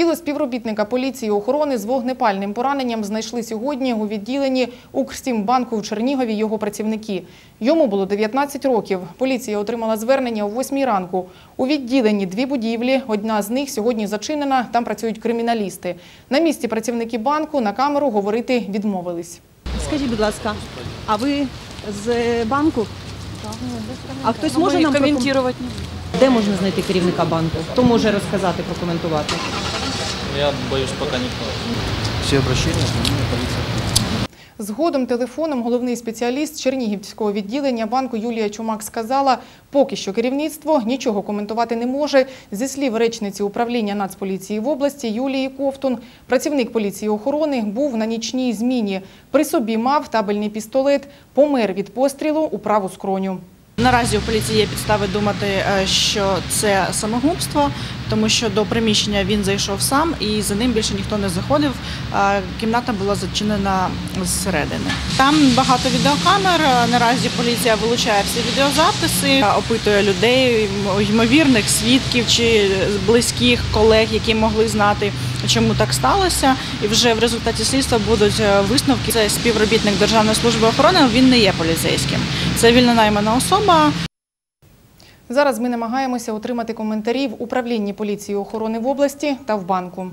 Тіло співробітника поліції охорони з вогнепальним пораненням знайшли сьогодні у відділенні Укрстімбанку в Чернігові його працівники. Йому було 19 років. Поліція отримала звернення о 8 ранку. У відділенні дві будівлі. Одна з них сьогодні зачинена. Там працюють криміналісти. На місці працівники банку на камеру говорити відмовились. Скажіть, будь ласка, а ви з банку? А хтось може нам комментировать? Де можна знайти керівника банку? Хто може розказати, прокоментувати? Я боюсь пока никто. Все обращения отменили полиция. Згодом телефоном головний спеціаліст Чернігівського відділення банку Юлія Чумак сказала, поки що керівництво нічого коментувати не може. Зі слів речниці управління Нацполіції в області Юлії Ковтун, працівник поліції охорони був на нічній зміні. При собі мав табельний пістолет, помер від пострілу у праву скроню. Наразі у поліції є підстави думати, е, що це самогубство, тому що до приміщення він зайшов сам і за ним більше ніхто не заходив. Кімната була зачинена зсередини. Там багато відеокамер. Наразі поліція вилучає всі відеозаписи, опитує людей, ймовірних свідків чи близьких колег, які могли знати, чому так сталося. І вже в результаті слідства будуть е, висновки. Це співробітник Державної служби охорони. Він не є поліцейським. Це вільно наймана особа. Зараз ми намагаємося отримати коментарі в управлінні поліції охорони в області та в банку.